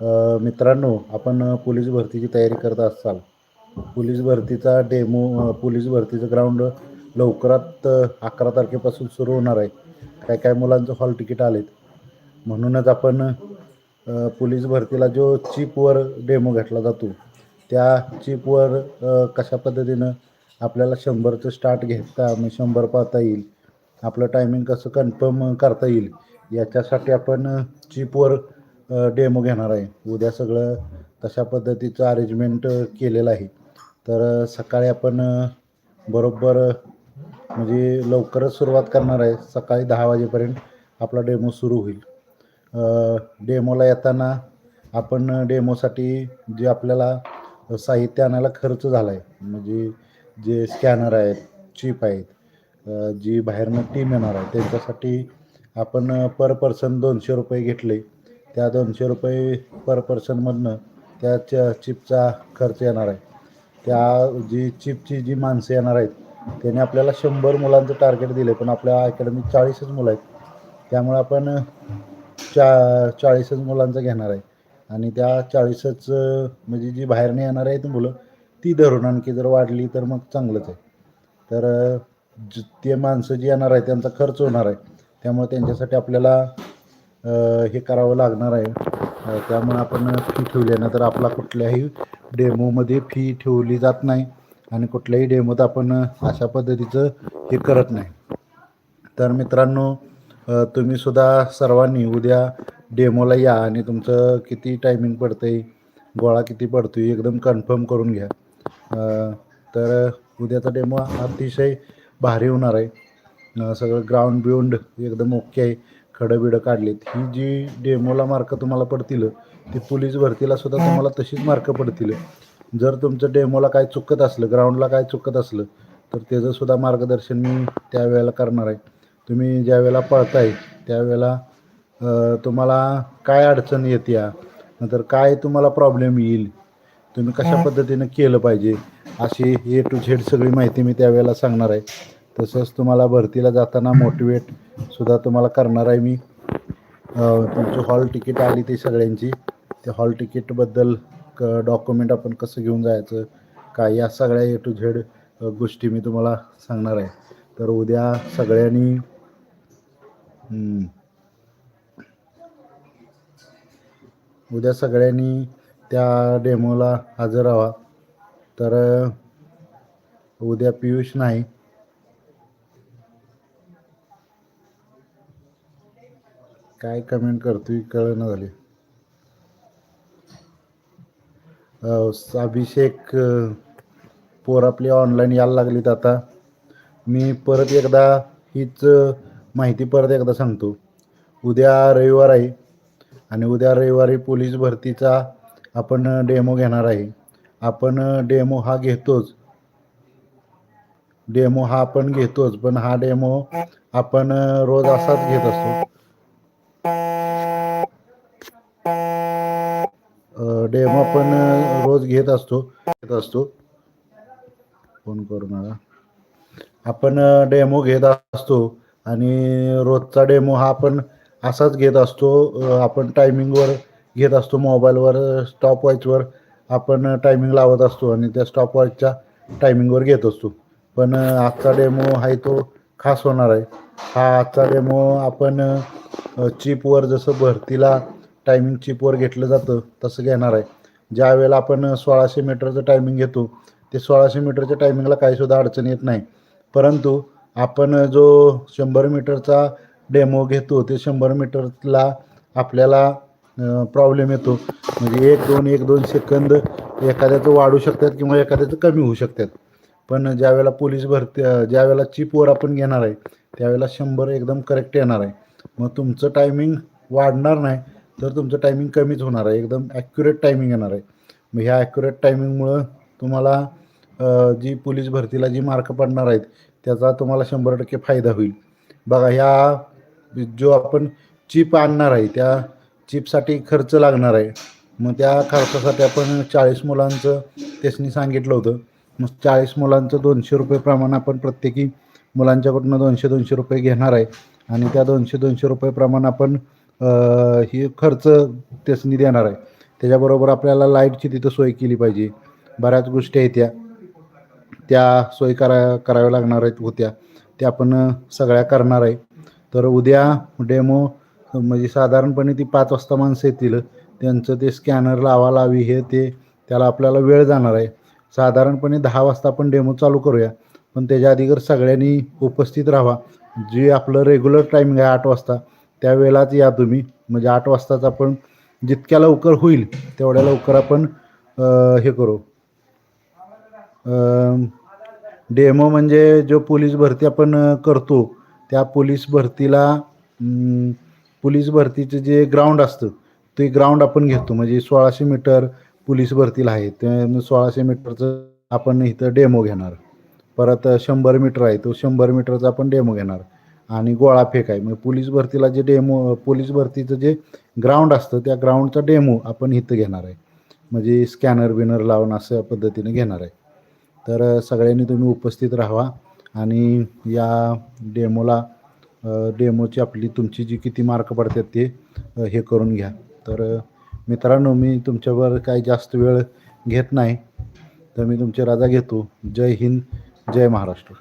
मित्रांनो आपण पोलीस भरतीची तयारी करत असाल. पोलीस भरतीचा डेमो पोलीस भरतीचं ग्राउंड लवकरात अकरा तारखेपासून सुरू होणार आहे. काय काय मुलांचं हॉल तिकीट आलेत. म्हणूनच आपण पोलीस भरतीला जो चिपवर डेमो घेतला जातो त्या चिपवर कशा पद्धतीनं आपल्याला शंभरचं स्टार्ट घेता मग शंभर पाहता येईल. आपलं टायमिंग कसं कन्फर्म करता येईल याच्यासाठी आपण चिपवर डेमो घेणार आहे. उद्या सगळं तशा पद्धतीचं अरेंजमेंट केलेलं आहे. तर सकाळी आपण बरोबर म्हणजे लवकरच सुरुवात करणार आहे. सकाळी दहा वाजेपर्यंत आपला डेमो सुरू होईल. डेमोला येताना आपण डेमोसाठी जे आपल्याला साहित्य आणायला खर्च झाला आहे म्हणजे जे स्कॅनर आहेत चिप आहेत जी बाहेरनं टीम येणार आहे त्यांच्यासाठी आपण पर पर्सन दोनशे रुपये घेतले. त्या दोनशे रुपये पर पर्सनमधनं त्या च चिपचा खर्च येणार आहे. त्या जी चिपची जी माणसं येणार आहेत त्याने आपल्याला शंभर मुलांचं टार्गेट दिलं पण आपल्या अकॅडमीत चाळीसच मुलं आहेत. त्यामुळे आपण चा चाळीसच मुलांचं घेणार आहे. आणि त्या चाळीसच म्हणजे जी बाहेरने येणार आहेत मुलं ती धरून आणखी जर वाढली तर मग चांगलंच आहे. तर ज ते माणसं जी येणार आहे त्यांचा खर्च होणार आहे. त्यामुळे त्यांच्यासाठी आपल्याला हे करावं लागणार आहे. त्यामुळे आपण फी ठेवली तर आपला कुठल्याही डेमोमध्ये फी ठेवली जात नाही आणि कुठल्याही डेमोत आपण अशा पद्धतीचं हे करत नाही. तर मित्रांनो तुम्हीसुद्धा तुम्ही सुद्धा सर्वांनी उद्या डेमोला या आणि तुमचं किती टायमिंग पडतं आहे गोळा किती पडतो आहे एकदम कन्फर्म करून घ्या. तर उद्याचा डेमो अतिशय भारी होणार आहे. सगळं ग्राउंड बिउंड एकदम ओके आहे. खडं बिडं काढलेत. ही जी डेमोला मार्क तुम्हाला पडतील ती पोलीस भरतीला सुद्धा तुम्हाला तशीच मार्क पडतील. जर तुमचं डेमोला काय चुकत असलं ग्राउंडला काय चुकत असलं तर त्याचं सुद्धा मार्गदर्शन मी त्यावेळेला करणार आहे. तुम्ही ज्या वेळेला पळताय त्यावेळेला तुम्हाला काय अडचण येते नंतर काय तुम्हाला प्रॉब्लेम येईल तुम्ही कशा पद्धतीनं केलं पाहिजे अशी ए टू झेड सगळी माहिती मी त्यावेळेला सांगणार आहे. तसंच तुम्हाला भरतीला जाताना मोटिवेट सुद्धा तुम्हाला करणार आहे मी. तुमची हॉल तिकीट आली ती सगळ्यांची. त्या हॉल तिकीटबद्दल क डॉक्युमेंट आपण कसं घेऊन जायचं काय या सगळ्या ए टू झेड गोष्टी मी तुम्हाला सांगणार आहे. तर उद्या सगळ्यांनी उद्या सगळ्यांनी त्या डेमोला हजर राहा. तर उद्या पियुष नाही काय कमेंट करतोय कळणं झाले. अभिषेक पोर आपली ऑनलाईन यायला लागलीत आता. मी परत एकदा हीच माहिती परत एकदा सांगतो. उद्या रविवार आहे आणि उद्या रविवारी पोलीस भरतीचा आपण डेमो घेणार आहे. आपण डेमो हा घेतोच. डेमो हा आपण घेतोच पण हा डेमो आपण रोज असाच घेत असतो. डेमो आपण रोज घेत असतो घेत असतो. फोन करू नका आपण डेमो घेत असतो आणि रोजचा डेमो हा आपण असाच घेत असतो. आपण टायमिंगवर घेत असतो. मोबाईलवर स्टॉपवॉचवर आपण टायमिंग लावत असतो आणि त्या स्टॉपवॉचच्या टायमिंगवर घेत असतो. पण आजचा डेमो आहे तो खास होणार आहे. हा आजचा डेमो आपण चिपवर जसं भरतीला टायमिंग चिपवर घेतलं जातं तसं घेणार आहे. ज्या वेळेला आपण सोळाशे मीटरचं टायमिंग घेतो ते सोळाशे मीटरच्या टायमिंगला काहीसुद्धा अडचण येत नाही. परंतु आपण जो शंभर मीटरचा डेमो घेतो ते शंभर मीटरला आपल्याला प्रॉब्लेम येतो. म्हणजे एक दोन एक दोन सेकंद एखाद्याचं वाढू शकतात किंवा एखाद्याचं कमी होऊ शकतात. पण ज्यावेळेला पोलीस भरती ज्यावेळेला चिपवर आपण घेणार आहे त्यावेळेला शंभर एकदम करेक्ट येणार आहे. मग तुमचं टायमिंग वाढणार नाही तर तुमचं टायमिंग कमीच होणार आहे. एकदम ॲक्युरेट टायमिंग येणार आहे. मग ह्या ॲक्युरेट टायमिंगमुळं तुम्हाला जी पोलीस भरतीला जी मार्क पडणार आहेत त्याचा तुम्हाला शंभर टक्के फायदा होईल. बघा ह्या जो आपण चिप आणणार आहे त्या चिपसाठी खर्च लागणार आहे. मग त्या खर्चासाठी आपण चाळीस मुलांचं त्यासनी सांगितलं होतं. मग चाळीस मुलांचं दोनशे रुपये प्रमाण आपण प्रत्येकी मुलांच्याकडून दोनशे दोनशे रुपये घेणार आहे. आणि त्या दोनशे दोनशे रुपये प्रमाण आपण ही खर्च त्यासनी देणार आहे. त्याच्याबरोबर आपल्याला लाईटची तिथं सोय केली पाहिजे. बऱ्याच गोष्टी आहेत त्या. त्या सोय करा कराव्या लागणार आहेत होत्या. त्या आपण सगळ्या करणार आहे. तर उद्या डेमो म्हणजे साधारणपणे ती पाच वाजता माणसं येतील. त्यांचं ते स्कॅनर लावा लावी हे ते त्याला आपल्याला वेळ जाणार आहे. साधारणपणे दहा वाजता आपण डेमो चालू करूया. पण त्याच्या अगोदर सगळ्यांनी उपस्थित राहा जे आपलं रेग्युलर टायमिंग आहे आठ वाजता त्यावेळेलाच या तुम्ही. म्हणजे आठ वाजताच आपण जितक्या लवकर होईल तेवढ्या लवकर आपण हे करू. डेमो म्हणजे जो पोलीस भरती आपण करतो त्या पोलीस भरतीला पोलीस भरतीचं जे ग्राउंड असतं ते ग्राउंड आपण घेतो. म्हणजे सोळाशे मीटर पोलीस भरतीला आहे. ते सोळाशे मीटरचं आपण इथं डेमो घेणार. परत शंभर मीटर आहे तो शंभर मीटरचा आपण डेमो घेणार. आणि गोळा फेक आहे. मग पोलीस भरतीला जे डेमो पोलीस भरतीचं जे ग्राउंड असतं त्या ग्राउंडचा डेमो आपण इथं घेणार आहे. म्हणजे स्कॅनर बिनर लावून असं पद्धतीने घेणार आहे. तर सगळ्यांनी तुम्ही उपस्थित राहा आणि या डेमोला डेमोची आपली तुमची जी किती मार्क पडतात ते हे करून घ्या. तर मित्रांनो मी तुमच्यावर काही जास्त वेळ घेत नाही. तर मी तुमची राजा घेतो. जय हिंद. जय महाराष्ट्र.